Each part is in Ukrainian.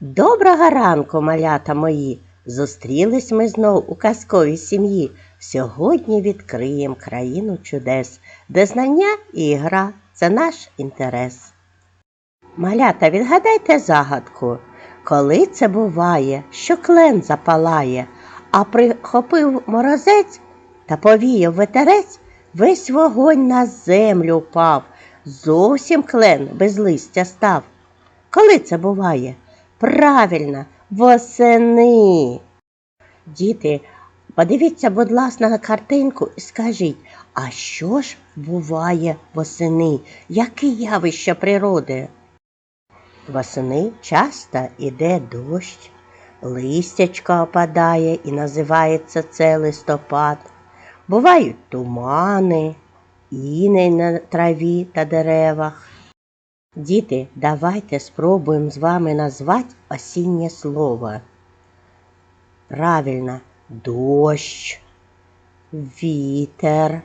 Доброго ранку, малята мої! Зустрілись ми знов у казковій сім'ї. Сьогодні відкриємо країну чудес, де знання і гра це наш інтерес. Малята, відгадайте загадку, коли це буває, що клен запалає, а прихопив морозець та повіяв ветерець, весь вогонь на землю впав, зовсім клен без листя став. Коли це буває? Правильно, восени. Діти, подивіться, будь ласка, на картинку і скажіть, а що ж буває восени? Які явища природи? Восени часто іде дощ, листячко опадає і називається це листопад. Бувають тумани, іней на траві та деревах. Діти, давайте спробуємо з вами назвати осіннє слово. Правильно, дощ, вітер,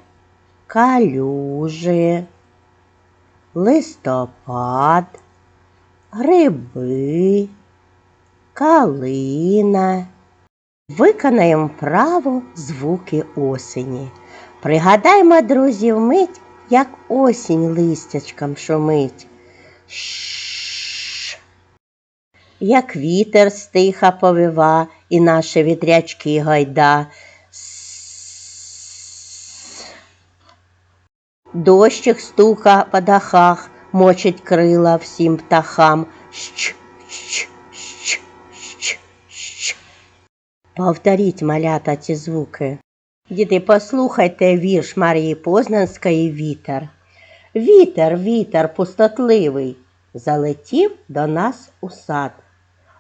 калюжі, листопад, гриби, калина. Виконаємо вправо звуки осені. Пригадаймо, друзі, вмить, як осінь листячком шумить. Як вітер стиха повива і наші вітрячки гайда. Дощик стука по дахах, мочить крила всім птахам. Щ, щ, щ, щ, щ. Повторіть, малята, ці звуки. Діти, послухайте вірш Марії Познанської Вітер. Вітер, вітер пустотливий, залетів до нас у сад,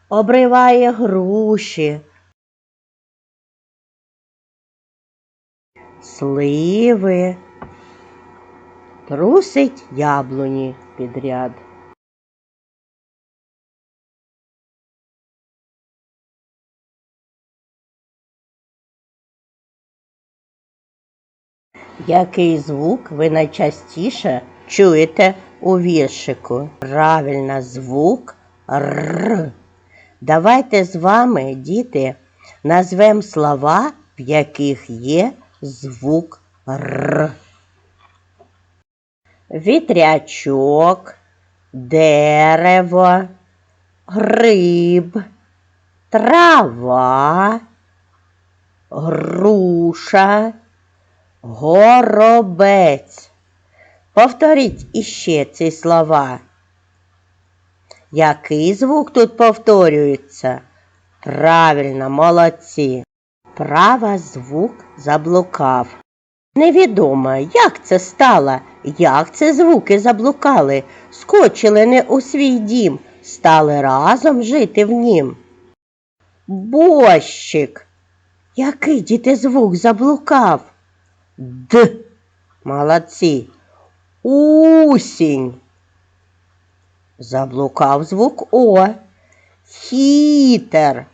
обриває груші, сливи, трусить яблуні підряд. Який звук ви найчастіше чуєте у віршику? Правильно, звук Р. Давайте з вами, діти, назвемо слова, в яких є звук Р. Вітрячок, дерево, гриб, трава, груша. Горобець. Повторіть іще ці слова. Який звук тут повторюється? Правильно, молодці. Права звук заблукав. Невідомо, як це стало, як це звуки заблукали, скочили не у свій дім, стали разом жити в нім. Борщик. Який діти звук заблукав? Д. Молодці. Усінь. Заблукав звук О. Хітер.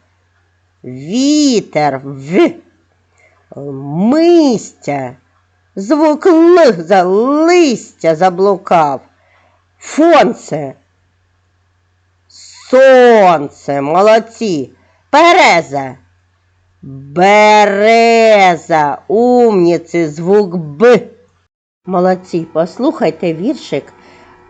Вітер. В. Мистя. Звук Л за листя заблукав. Фонце. Сонце. Молодці. Переза. Береза, умніці, звук Б. Молодці, послухайте віршик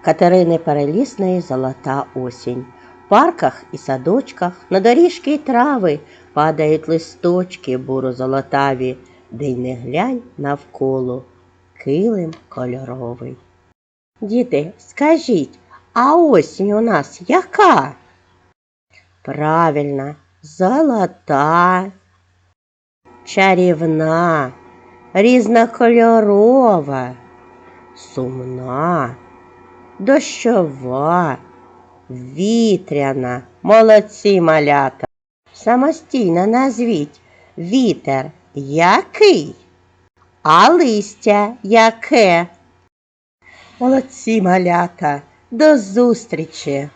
Катерини Перелісної Золота осінь. В парках і садочках на доріжки й трави падають листочки буро-золотаві, де й не глянь навколо килим кольоровий. Діти, скажіть, а осінь у нас яка? Правильно, золота чарівна, різнокольорова, сумна, дощова, вітряна, молодці малята. Самостійно назвіть вітер який, а листя яке. Молодці малята, до зустрічі!